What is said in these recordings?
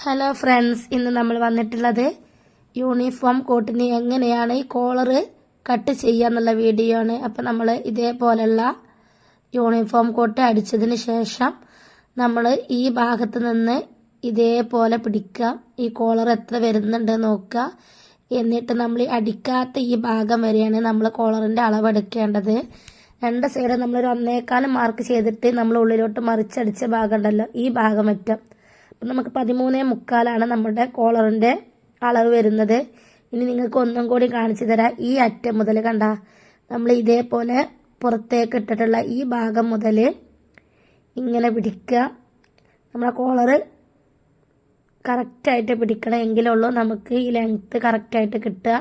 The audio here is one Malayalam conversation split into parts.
ഹലോ ഫ്രണ്ട്സ് ഇന്ന് നമ്മൾ വന്നിട്ടുള്ളത് യൂണിഫോം കോട്ടിന് എങ്ങനെയാണ് ഈ കോളറ് കട്ട് ചെയ്യുക എന്നുള്ള വീഡിയോ ആണ്. അപ്പം നമ്മൾ ഇതേപോലെയുള്ള യൂണിഫോം കോട്ട് അടിച്ചതിന് ശേഷം നമ്മൾ ഈ ഭാഗത്ത് നിന്ന് ഇതേപോലെ പിടിക്കുക. ഈ കോളർ എത്ര വരുന്നുണ്ട് നോക്കുക. എന്നിട്ട് നമ്മൾ അടിക്കാത്ത ഈ ഭാഗം വരെയാണ് നമ്മൾ കോളറിന്റെ അളവെടുക്കേണ്ടത് രണ്ട് സൈഡ് നമ്മളൊരു ഒന്നേക്കാലം മാർക്ക് ചെയ്തിട്ട് നമ്മൾ ഉള്ളിലോട്ട് മറിച്ചടിച്ച ഭാഗം ഉണ്ടല്ലോ ഈ ഭാഗം പറ്റും അപ്പം നമുക്ക് പതിമൂന്ന് മുക്കാലാണ് നമ്മുടെ കോളറിന്റെ അളവ് വരുന്നത്. ഇനി നിങ്ങൾക്ക് ഒന്നും കൂടി കാണിച്ചു തരാം. ഈ അറ്റം മുതൽ കണ്ട നമ്മൾ ഇതേപോലെ പുറത്തേക്ക് ഇട്ടിട്ടുള്ള ഈ ഭാഗം മുതൽ ഇങ്ങനെ പിടിക്കുക. നമ്മുടെ കോളറ് കറക്റ്റായിട്ട് പിടിക്കണം എങ്കിലുള്ളൂ നമുക്ക് ഈ ലെങ്ത്ത് കറക്റ്റായിട്ട് കിട്ടുക.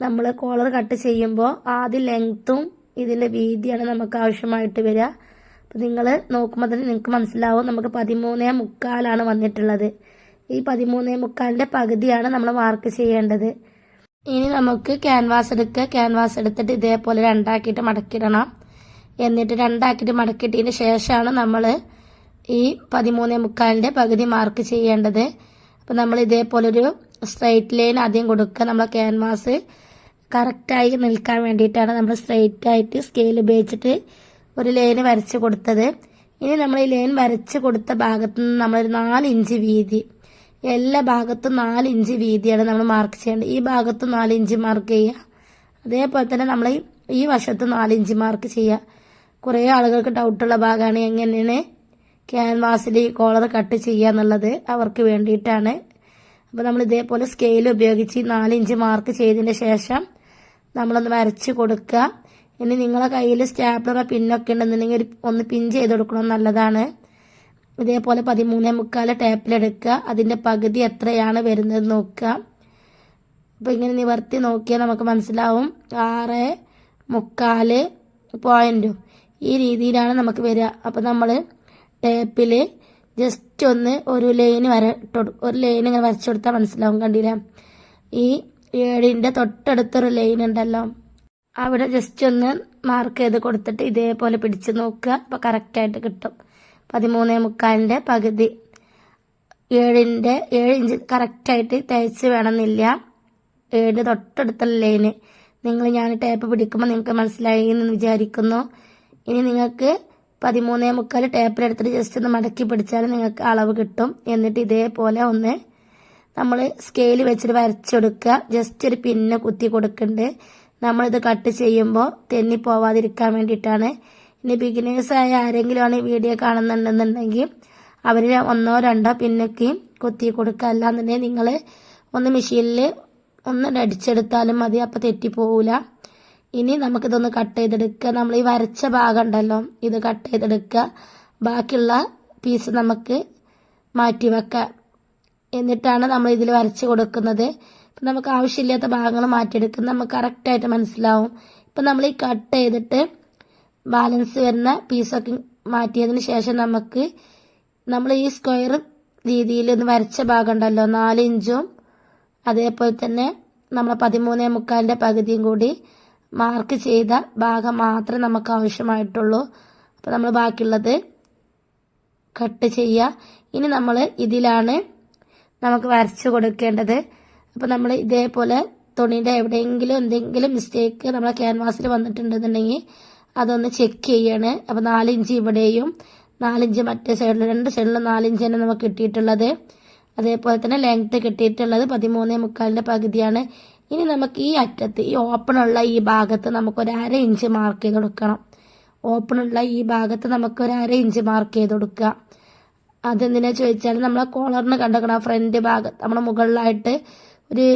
നമ്മൾ കോളർ കട്ട് ചെയ്യുമ്പോൾ ആദ്യം ലെങ്ത്തും ഇതിന്റെ വീതിയാണ് നമുക്ക് ആവശ്യമായിട്ട് വരിക. അപ്പോൾ നിങ്ങൾ നോക്കുമ്പോൾ തന്നെ നിങ്ങൾക്ക് മനസ്സിലാവും. നമുക്ക് പതിമൂന്നേ മുക്കാലാണ് വന്നിട്ടുള്ളത്. ഈ പതിമൂന്നേ മുക്കാലിന്റെ പകുതിയാണ് നമ്മൾ മാർക്ക് ചെയ്യേണ്ടത്. ഇനി നമുക്ക് ക്യാൻവാസ് എടുക്കുക ക്യാൻവാസ് എടുത്തിട്ട് ഇതേപോലെ രണ്ടാക്കിയിട്ട് മടക്കിയിടണം എന്നിട്ട് രണ്ടാക്കിയിട്ട് മടക്കിയിട്ടതിന് ശേഷമാണ് നമ്മൾ ഈ പതിമൂന്നേ മുക്കാലിന്റെ പകുതി മാർക്ക് ചെയ്യേണ്ടത്. അപ്പോൾ നമ്മൾ ഇതേപോലൊരു സ്ട്രൈറ്റ് ലൈൻ ആദ്യം കൊടുക്കുക നമ്മളെ ക്യാൻവാസ് കറക്റ്റായി നിൽക്കാൻ വേണ്ടിയിട്ടാണ് നമ്മൾ സ്ട്രൈറ്റ് ആയിട്ട് സ്കെയിൽ ഉപയോഗിച്ചിട്ട് ഒരു ലൈന് വരച്ച് കൊടുത്തത്. ഇനി നമ്മൾ ഈ ലൈൻ വരച്ച് കൊടുത്ത ഭാഗത്ത് നിന്ന് നമ്മളൊരു നാല് ഇഞ്ച് വീതി. എല്ലാ ഭാഗത്തും നാല് ഇഞ്ച് വീതിയാണ് നമ്മൾ മാർക്ക് ചെയ്യേണ്ടത്. ഈ ഭാഗത്തും നാല് ഇഞ്ച് മാർക്ക് ചെയ്യുക. അതേപോലെ തന്നെ നമ്മൾ ഈ- വശത്ത് നാല് ഇഞ്ച് മാർക്ക് ചെയ്യുക. കുറേ ആളുകൾക്ക് ഡൗട്ടുള്ള ഭാഗമാണ് എങ്ങനെയാണ് ക്യാൻവാസിൽ കോളർ കട്ട് ചെയ്യുക എന്നുള്ളത് അവർക്ക് വേണ്ടിയിട്ടാണ്. അപ്പോൾ നമ്മൾ ഇതേപോലെ സ്കെയിൽ ഉപയോഗിച്ച് നാല് ഇഞ്ച് മാർക്ക് ചെയ്തതിന് ശേഷം നമ്മളൊന്ന് വരച്ച് കൊടുക്കുക. ഇനി നിങ്ങളെ കയ്യിൽ സ്റ്റാപ്ലറോ പിന്നൊക്കെ ഉണ്ടെന്നുണ്ടെങ്കിൽ ഒരു ഒന്ന് പിൻ ചെയ്ത് കൊടുക്കണം നല്ലതാണ്. ഇതേപോലെ പതിമൂന്നേ മുക്കാൽ ടേപ്പിലെടുക്കുക അതിന്റെ പകുതി എത്രയാണ് വരുന്നത് നോക്കുക. അപ്പോൾ ഇങ്ങനെ നിവർത്തി നോക്കിയാൽ നമുക്ക് മനസ്സിലാവും. ആറ് മുക്കാൽ പോയിന്റും ഈ രീതിയിലാണ് നമുക്ക് വരിക. അപ്പോൾ നമ്മൾ ടേപ്പിൽ ജസ്റ്റ് ഒന്ന് ഒരു ലൈൻ വര ഒരു ലൈൻ ഇങ്ങനെ വരച്ചു കൊടുത്താൽ മനസ്സിലാവും. കണ്ടില്ല? ഈ ഏഴിന്റെ തൊട്ടടുത്തൊരു ലൈൻ ഉണ്ടല്ലോ. അവിടെ ജസ്റ്റ് ഒന്ന് മാർക്ക് ചെയ്ത് കൊടുത്തിട്ട് ഇതേപോലെ പിടിച്ച് നോക്കുക. അപ്പോൾ കറക്റ്റായിട്ട് കിട്ടും. പതിമൂന്നേ മുക്കാലിന്റെ പകുതി. ഏഴിന്റെ ഏഴ് ഇഞ്ച് കറക്റ്റായിട്ട് തയ്ച്ച് വേണമെന്നില്ല. ഏഴിന്റെ തൊട്ടടുത്തുള്ള ലൈന് നിങ്ങൾ ഞാൻ ടേപ്പ് പിടിക്കുമ്പോൾ നിങ്ങൾക്ക് മനസ്സിലായി എന്ന് വിചാരിക്കുന്നു. ഇനി നിങ്ങൾക്ക് പതിമൂന്നേ മുക്കാൽ ടേപ്പിലെടുത്തിട്ട് ജസ്റ്റ് ഒന്ന് മടക്കി പിടിച്ചാൽ നിങ്ങൾക്ക് അളവ് കിട്ടും. എന്നിട്ട് ഇതേപോലെ ഒന്ന് നമ്മൾ സ്കെയിൽ വെച്ചിട്ട് വരച്ചെടുക്കുക. ജസ്റ്റ് ഒരു പിന്നെ കുത്തി കൊടുക്കുന്നുണ്ട് നമ്മളിത് കട്ട് ചെയ്യുമ്പോൾ തെന്നി പോവാതിരിക്കാൻ വേണ്ടിയിട്ടാണ്. ഇനി ബിഗിനേഴ്സ് ബിഗിനേഴ്സായ ആരെങ്കിലും ആണ് ഈ വീഡിയോ കാണുന്നുണ്ടെന്നുണ്ടെങ്കിൽ അവർ ഒന്നോ രണ്ടോ പിന്നൊക്കെയും കുത്തി കൊടുക്കുക. അല്ലാന്നുണ്ടെങ്കിൽ നിങ്ങൾ ഒന്ന് മെഷീനിൽ ഒന്ന് അടിച്ചെടുത്താലും മതി അപ്പോൾ തെറ്റിപ്പോവില്ല ഇനി നമുക്കിതൊന്ന് കട്ട് ചെയ്തെടുക്കുക. നമ്മൾ ഈ വരച്ച ഭാഗം ഉണ്ടല്ലോ ഇത് കട്ട് ചെയ്തെടുക്കുക. ബാക്കിയുള്ള പീസ് നമുക്ക് മാറ്റി വെക്കാം എന്നിട്ടാണ് നമ്മൾ ഇതിൽ വരച്ച് കൊടുക്കുന്നത്. ഇപ്പം നമുക്ക് ആവശ്യമില്ലാത്ത ഭാഗങ്ങൾ മാറ്റിയെടുക്കും. നമുക്ക് കറക്റ്റായിട്ട് മനസ്സിലാവും. ഇപ്പം നമ്മൾ ഈ കട്ട് ചെയ്തിട്ട് ബാലൻസ് വരുന്ന പീസൊക്കെ മാറ്റിയതിന് ശേഷം നമുക്ക് നമ്മൾ ഈ സ്ക്വയർ രീതിയിൽ ഒന്ന് വരച്ച ഭാഗം ഉണ്ടല്ലോ നാല് ഇഞ്ചും അതേപോലെ തന്നെ നമ്മൾ പതിമൂന്നേ മുക്കാലിന്റെ പകുതിയും കൂടി മാർക്ക് ചെയ്ത ഭാഗം മാത്രമേ നമുക്ക് ആവശ്യമായിട്ടുള്ളൂ. അപ്പോൾ നമ്മൾ ബാക്കിയുള്ളത് കട്ട് ചെയ്യുക. ഇനി നമ്മൾ ഇതിലാണ് നമുക്ക് വരച്ചു കൊടുക്കേണ്ടത്. അപ്പോൾ നമ്മൾ ഇതേപോലെ തുണിയുടെ എവിടെയെങ്കിലും എന്തെങ്കിലും മിസ്റ്റേക്ക് നമ്മളെ ക്യാൻവാസിൽ വന്നിട്ടുണ്ടെന്നുണ്ടെങ്കിൽ അതൊന്ന് ചെക്ക് ചെയ്യാണ്. അപ്പോൾ നാലിഞ്ച് ഇവിടെയും നാലിഞ്ച് മറ്റേ സൈഡിൽ രണ്ട് സൈഡിലും നാലിഞ്ച് തന്നെ നമുക്ക് കിട്ടിയിട്ടുള്ളത്. അതേപോലെ തന്നെ ലെങ്ത്ത് കിട്ടിയിട്ടുള്ളത് പതിമൂന്നേ മുക്കാലിന്റെ പകുതിയാണ്. ഇനി നമുക്ക് ഈ അറ്റത്ത് ഈ ഓപ്പണുള്ള ഈ ഭാഗത്ത് നമുക്കൊരു അര ഇഞ്ച് മാർക്ക് ചെയ്ത് കൊടുക്കണം. ഓപ്പണുള്ള ഈ ഭാഗത്ത് നമുക്കൊരു അര ഇഞ്ച് മാർക്ക് ചെയ്ത് കൊടുക്കുക. അതെന്തിനാ ചോദിച്ചാൽ നമ്മളെ കോളറിന് കണ്ടെക്കണം ഫ്രണ്ട് ഭാഗത്ത് നമ്മുടെ മുകളിലായിട്ട് ഒരു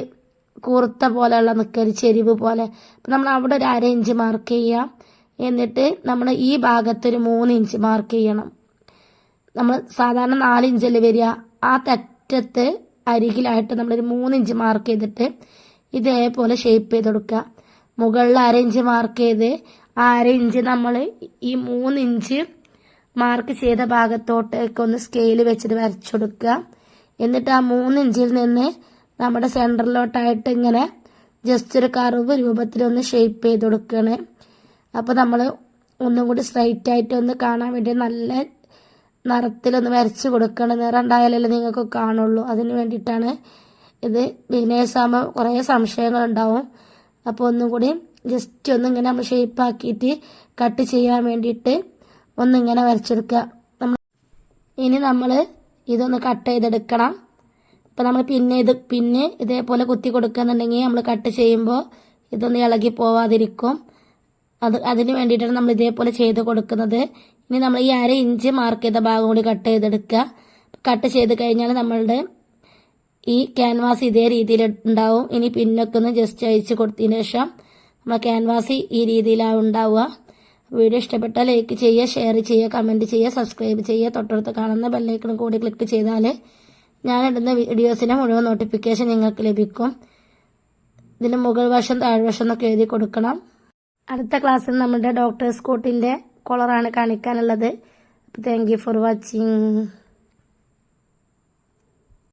കൂർത്ത പോലെയുള്ള നിൽക്കുക ഒരു ചെരിവ് പോലെ. അപ്പം നമ്മൾ അവിടെ ഒരു അര ഇഞ്ച് മാർക്ക് ചെയ്യാം. എന്നിട്ട് നമ്മൾ ഈ ഭാഗത്തൊരു മൂന്ന് ഇഞ്ച് മാർക്ക് ചെയ്യണം. നമ്മൾ സാധാരണ നാല് ഇഞ്ചല്ലേ വരിക? ആ തെറ്റത്ത് അരികിലായിട്ട് നമ്മളൊരു മൂന്ന് ഇഞ്ച് മാർക്ക് ചെയ്തിട്ട് ഇതേപോലെ ഷേപ്പ് ചെയ്ത് കൊടുക്കുക. മുകളിൽ അര ഇഞ്ച് മാർക്ക് ചെയ്ത് ആ അര ഇഞ്ച് നമ്മൾ ഈ മൂന്ന് ഇഞ്ച് മാർക്ക് ചെയ്ത ഭാഗത്തോട്ടേക്ക് ഒന്ന് സ്കെയിൽ വെച്ചിട്ട് വരച്ചു കൊടുക്കുക. എന്നിട്ട് ആ മൂന്ന് ഇഞ്ചിൽ നിന്ന് നമ്മുടെ സെന്ററിലോട്ടായിട്ട് ഇങ്ങനെ ജസ്റ്റ് ഒരു കറുവ് രൂപത്തിൽ ഒന്ന് ഷേപ്പ് ചെയ്ത് കൊടുക്കുകയാണ് അപ്പോൾ നമ്മൾ ഒന്നും കൂടി സ്ട്രൈറ്റ് ആയിട്ട് ഒന്ന് കാണാൻ വേണ്ടി നല്ല നിറത്തിലൊന്ന് വരച്ച് കൊടുക്കണം. നിറം ഉണ്ടായാലല്ലേ നിങ്ങൾക്ക് കാണുള്ളൂ. അതിന് വേണ്ടിയിട്ടാണ് ഇത് ബിഗിനേഴ്സ് ആകുമ്പോൾ കുറേ സംശയങ്ങളുണ്ടാവും. അപ്പോൾ ഒന്നും കൂടി ജസ്റ്റ് ഒന്ന് ഇങ്ങനെ നമ്മൾ ഷേപ്പാക്കിയിട്ട് കട്ട് ചെയ്യാൻ വേണ്ടിയിട്ട് ഒന്നിങ്ങനെ വരച്ചെടുക്കുക നമ്മൾ ഇനി നമ്മൾ ഇതൊന്ന് കട്ട് ചെയ്തെടുക്കണം. ഇപ്പം നമ്മൾ പിന്നെ ഇത് പിന്നെ ഇതേപോലെ കുത്തി കൊടുക്കുന്നുണ്ടെങ്കിൽ നമ്മൾ കട്ട് ചെയ്യുമ്പോൾ ഇതൊന്നും ഇളകി പോവാതിരിക്കും. അത് അതിന് വേണ്ടിയിട്ടാണ് നമ്മൾ ഇതേപോലെ ചെയ്ത് കൊടുക്കുന്നത്. ഇനി നമ്മൾ ഈ അര ഇഞ്ച് മാർക്ക് ചെയ്ത ഭാഗം കൂടി കട്ട് ചെയ്തെടുക്കുക. കട്ട് ചെയ്ത് കഴിഞ്ഞാൽ നമ്മളുടെ ഈ ക്യാൻവാസ് ഇതേ രീതിയിൽ ഉണ്ടാവും. ഇനി പിന്നൊക്കെ ഒന്ന് ജസ്റ്റ് അയച്ച് കൊടുത്തതിന് ശേഷം നമ്മൾ ക്യാൻവാസ് ഈ രീതിയിലാണ് ഉണ്ടാവുക. വീഡിയോ ഇഷ്ടപ്പെട്ടാൽ ലൈക്ക് ചെയ്യുക ഷെയർ ചെയ്യുക കമന്റ് ചെയ്യുക സബ്സ്ക്രൈബ് ചെയ്യുക. തൊട്ടടുത്ത് കാണുന്ന ബെല്ലൈക്കണും കൂടി ക്ലിക്ക് ചെയ്താൽ ഞാനിടുന്ന വീഡിയോസിനെ മുഴുവൻ നോട്ടിഫിക്കേഷൻ നിങ്ങൾക്ക് ലഭിക്കും. ഇതിന് മുകൾ വശം താഴ്വശം എന്നൊക്കെ എഴുതി കൊടുക്കണം. അടുത്ത ക്ലാസ്സിൽ നമ്മുടെ ഡോക്ടേഴ്സ് കോട്ടിന്റെ കോളറാണ് കാണിക്കാനുള്ളത്. Thank you for watching